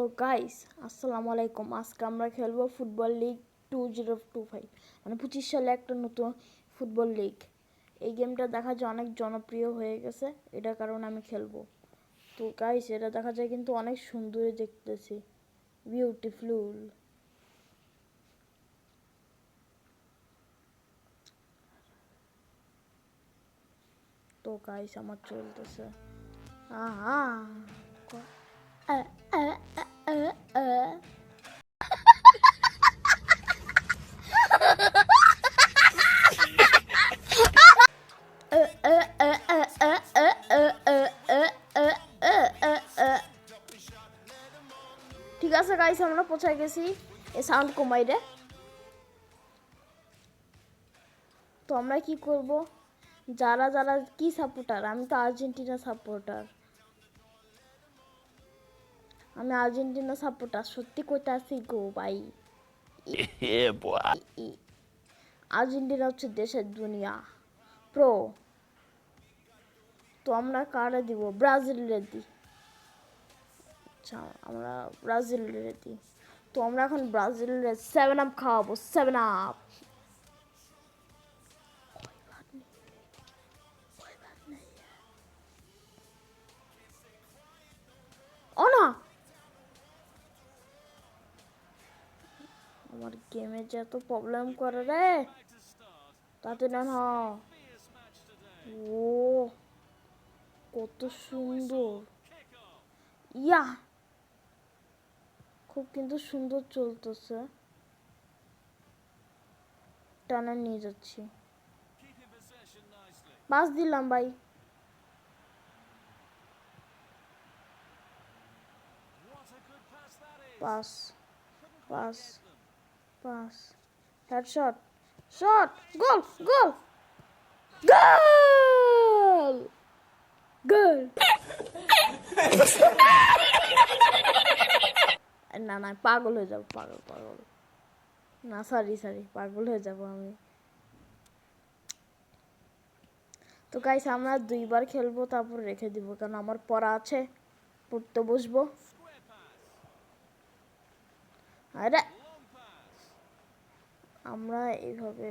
তো গাইস আসসালামু আলাইকুম। আজকে আমরা খেলব football league two zero two five মানে পঁচিশ সালে একটা নতুন ফুটবল লিগ এই গেমটা দেখা যায় অনেক জনপ্রিয় হয়ে গেছে এটা কারণে আমি খেলব। তো গাইস এটা দেখা যায় কিন্তু অনেক সুন্দর দেখতেছি। বিউটিফুল তো গাইস আমার চলতেছে। আহা। ঠিক আছে গাইস আমরা পৌঁছে গেছি। এই সাউন্ড কমাই রে তো আমরা কি করব? যারা যারা, কি সাপোর্টার আমি তো আর্জেন্টিনা সাপোর্টার আমি আর্জেন্টিনা সাপোর্টার। সত্যি কইতে আসি গো ভাই। আর্জেন্টিনা হচ্ছে দেশের দুনিয়া। প্রো তো আমরা কারে দিব? ব্রাজিলের দিই আচ্ছা আমরা ব্রাজিলের দিই তো আমরা এখন ব্রাজিলের সেভেন আপ খাওয়াবো সেভেন আপ গেমে যে প্রবলেম করে রে, তাতে না ও কত সুন্দর। ইয়া, খুব কিন্তু সুন্দর চলতেছে। টানা নিয়ে যাচ্ছি। পাস দিলাম ভাই। Pass pass pass. Headshot shot goal goal goal goal না না, পাগল হয়ে যাব, পাগল পাগল। না সরি সরি পাগল হয়ে যাব আমি। তো গাইস আমরা দুইবার খেলব, তারপর রেখে দিব, কারণ আমার পড়া আছে। পড়তে বসবো। আরে! আমরা এইভাবে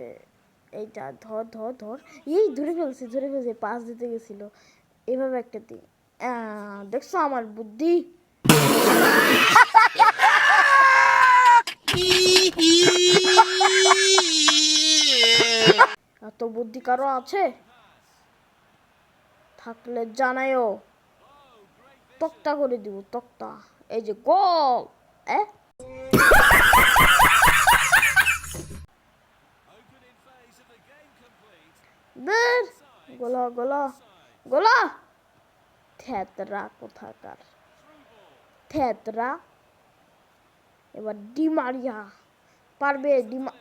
এইটা ধর ধর ধর। এই ধরে ফেলছি ধরে ফেলছি পাস দিতে গেছিল। এভাবে একটা দিই দেখছ আমার বুদ্ধি? এত বুদ্ধি কারও আছে? থাকলে জানাইও তক্তা করে দিব, তক্তা। এই যে গোল, এ? বের গোলা গোলা গোলা। থেতরা কোথাকার? থেতরা? এবার ডিমারিয়া। পারবে ডিমা?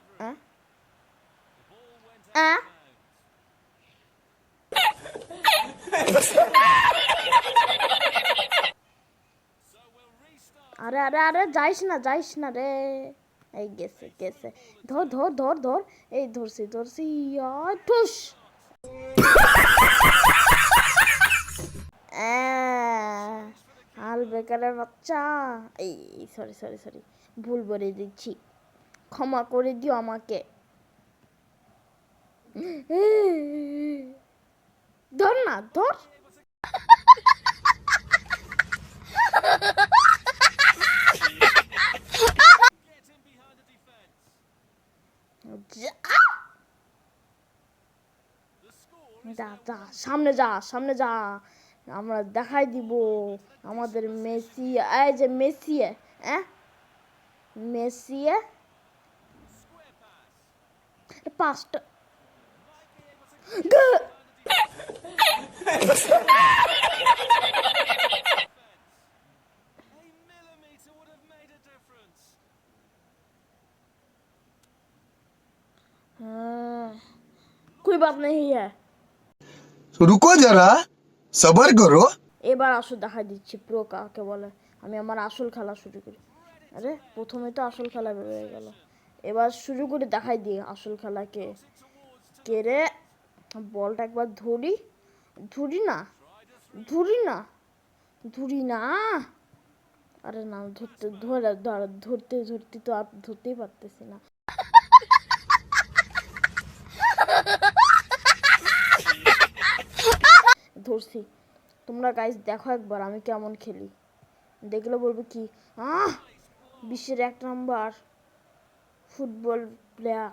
আরে আরে আরে, যাইস না যাইস না রে। এই গেছে গেছে। ধর ধর ধর ধর। এই ধরছি ধরছি। ঠুস। হাল বেকারের বাচ্চা। এই সরি সরি সরি ভুল বলে দিচ্ছি। ক্ষমা করে দিও আমাকে। ধর না, ধর। যা। যা যা সামনে যা সামনে যা আমরা দেখাই দিব আমাদের মেসি এই যে মেসি হ্যাঁ মেসি পাঁচটা গ- millimetre would have made a difference. हाँ, कोई बात नहीं है রুকো যারা সবার করো। এবার আসো দেখা দিচ্ছি প্রো কাকে বলে? আমি আমার আসল খেলা শুরু করি। আরে, প্রথমে তো আসল খেলা বেরোয় গেল। এবার শুরু করে দেখাই দিই আসল খেলাকে কেড়ে বলটা একবার ধরি। ধরি না? ধরি না? ধরি না? আরে না, ধরতে ধরে, ধরতে ধরতে তো আর ধরতেই পারতেছি না। ধরছি। তোমরা গাইস দেখো একবার আমি কেমন খেলি। দেখলে বলবে কি আহ বিশ্বের এক নম্বর ফুটবল প্লেয়ার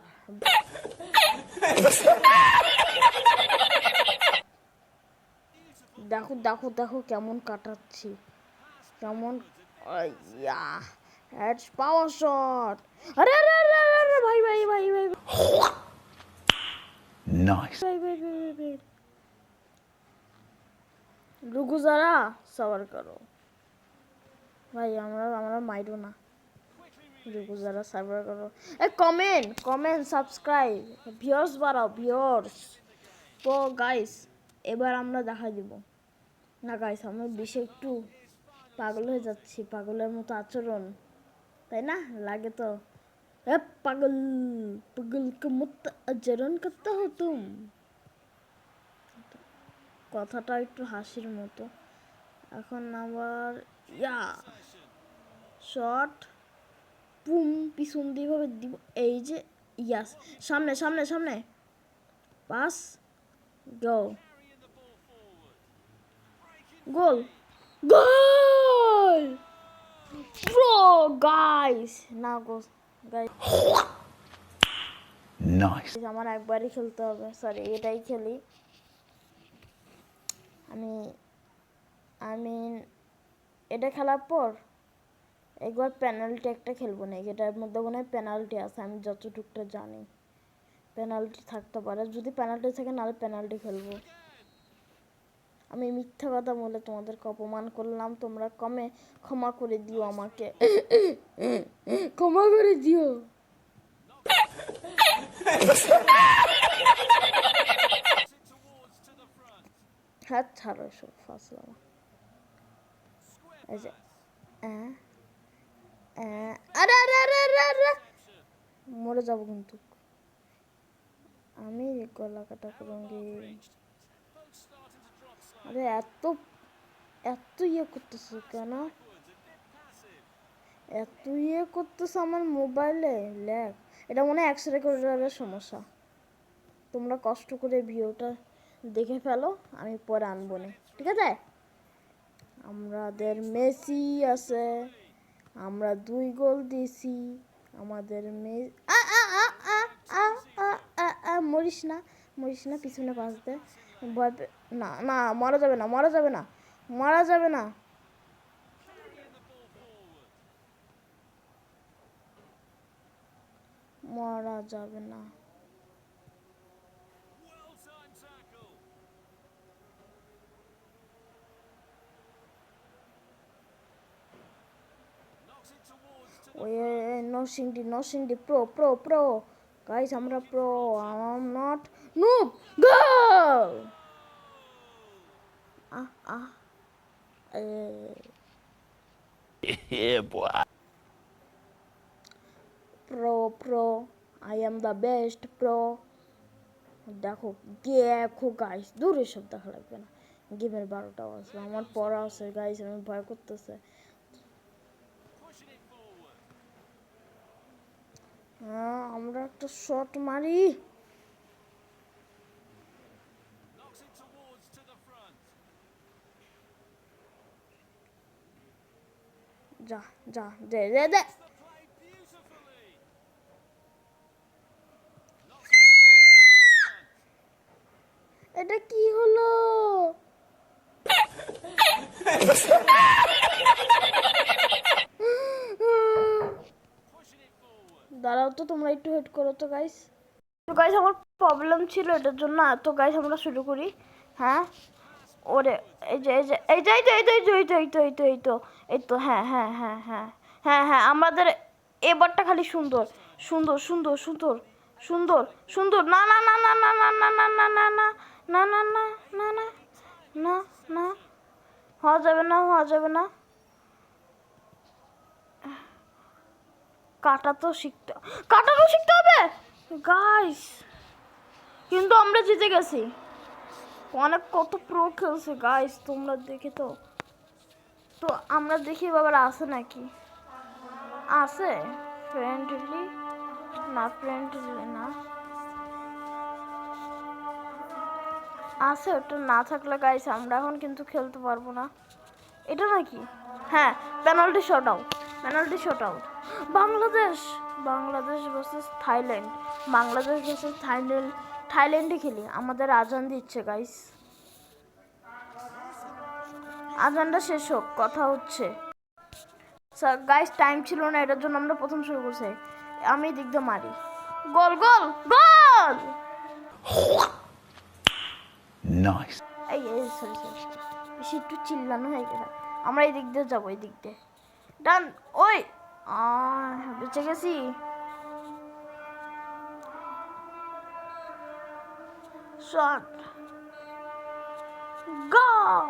দেখো দেখো দেখো কেমন কাটাচ্ছি। কেমন পাওয়ার শট আরে আরে আরে আরে, ভাই ভাই ভাই. ভাই ভাই ভাই ভাই ভাই। রুকু যারা, সবার করো। ভাই, আমরা আমরা মাইরো না। রুকু যারা সার্ভার করো। এ কমেন্ট কমেন্ট সাবস্ক্রাইব ভিউয়ার্স বাড়াও ভিউয়ার্স তো গাইস এবার আমরা দেখা দিব। না গাইস আমরা বেশি একটু পাগল হয়ে যাচ্ছি, পাগলের মতো আচরণ। তাই না? লাগে তো। পাগল পাগল কে মত আচরণ করতে হো তুম কথাটা একটু হাসির মতো। এখন আবার ইয়া শর্ট পুম পিছন দিয়েভাবে দিব। এই যে ইয়াস সামনে সামনে সামনে। Pass go goal goal pro guys না গো গাইস Nice. আমার একবারই খেলতে হবে সরি এটাই খেলি। আমি আমি এটা খেলার পর একবার পেনাল্টি একটা খেলব না এটার মধ্যে মনে হয় পেনাল্টি আছে আমি যতটুকটা জানি। পেনাল্টি থাকতে পারে। যদি পেনাল্টি থাকে নাহলে পেনাল্টি খেলব। আমি মিথ্যা কথা বলে তোমাদেরকে অপমান করলাম। তোমরা কমে ক্ষমা করে দিও আমাকে। ক্ষমা করে দিও। হাত ছাড়ো সব ফাসলামা আরে আরে আরে আরে আরে মরে যাব কিন্তু। আমি গলা কাটা করুঙ্গি। আরে, এত এত ইয়ে করতেছো কেন? এত ইয়ে করতেছো আমার মোবাইলে? ল্যাগ এটা মনে হয় একশো রেকর্ডারের সমস্যা। তোমরা কষ্ট করে ভিডিওটা দেখে ফেলো আমি পরে আনব না। ঠিক আছে? আমাদের মেসি আছে আমরা দুই গোল দিছি আমাদের মে আ, মরিস না মরিস না পিছনে পাস দে। না না মারা যাবে না মারা যাবে না মারা যাবে না। মারা যাবে না। Oh, no Cindy, no Cindy, pro, pro, pro. Guys, I'm a pro. I'm not No! Go! Ah, ah. Uh. yeah, boy. Pro, pro. I am the best pro. দেখো দেখো গাইস দূরে সব দেখা লাগবে না গেমের বারোটা আছে আমার পড়া আছে গাইস আমি ভয় করতেছে হ্যাঁ আমরা একটা শট মারি। যা যা দে দে দে। এটা কি হলো? তো তোমরা একটু ওয়েট করো তো গাইস তো গাইস আমার প্রবলেম ছিল এটার জন্য তো গাইস আমরা শুরু করি হ্যাঁ ওরে এই যে এই যে এই যে এই যে এই যে এই যে এই তো এই তো এই তো এই তো হ্যাঁ হ্যাঁ হ্যাঁ হ্যাঁ হ্যাঁ হ্যাঁ আমাদের এবারটা খালি সুন্দর সুন্দর সুন্দর সুন্দর সুন্দর সুন্দর না না না না না না না না না না না না না না না না না না হওয়া যাবে না হওয়া যাবে না কাটা তো শিখতে কাটাও শিখতে হবে? গাইস কিন্তু আমরা জিতে গেছি। অনেক কত প্রো খেলছে গাইস তোমরা দেখে তো। তো আমরা দেখি বাবার আছে নাকি? আছে? ফ্রেন্ডলি না ফ্রেন্ডলি না। আছে, ওটা না থাকলে গাইস আমরা এখন কিন্তু খেলতে পারব না। এটা নাকি? হ্যাঁ penalty shot out penalty shot out Bangladesh Bangladesh versus Thailand Bangladesh versus Thailand থাইল্যান্ডে খেলি। আমাদের আজান দিচ্ছে গাইস আজানটা শেষ হোক কথা হচ্ছে। স্যার গাইস টাইম ছিল না এটার জন্য আমরা প্রথম শুরু করছি। আমি দিক দিয়ে মারি। গোল গোল গোল! Nice. এই এই সরি সরি বেশি একটু চিল্লানো হয়ে গেছে। আমরা এই দিক দিয়ে যাব এই দিক দিয়ে। ডান ওই! বেঁচে গেছি শট গাও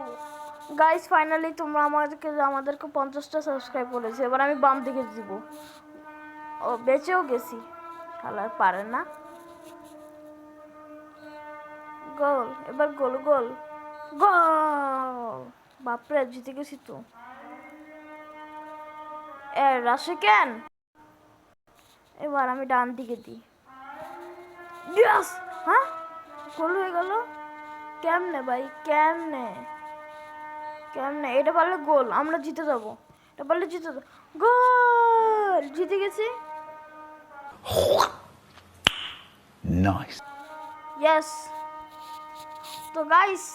গাইস ফাইনালি তোমরা আমাদেরকে আমাদেরকে পঞ্চাশটা সাবস্ক্রাইব করেছে। এবার আমি বাম দিকে দিব। ও, বেঁচেও গেছি। শালার পারে না। গোল এবার গোল গোল গোল বাপরে, জিতে গেছি তো। এ রাশে কেন? এবার আমি ডান দিকে দিই। ইয়েস হ্যাঁ? গোল হয়ে গেল। কেমনে ভাই? কেমনে? কেমনে? এটা পারলে গোল আমরা জিতে যাব। এটা পারলে জিতে যাব গোল! জিতে গেছি। Nice. ইয়েস তো গাইস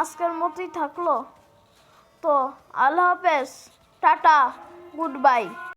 আজকের মতোই থাকল। তো আল্লাহ হাফেজ। টাটা। গুড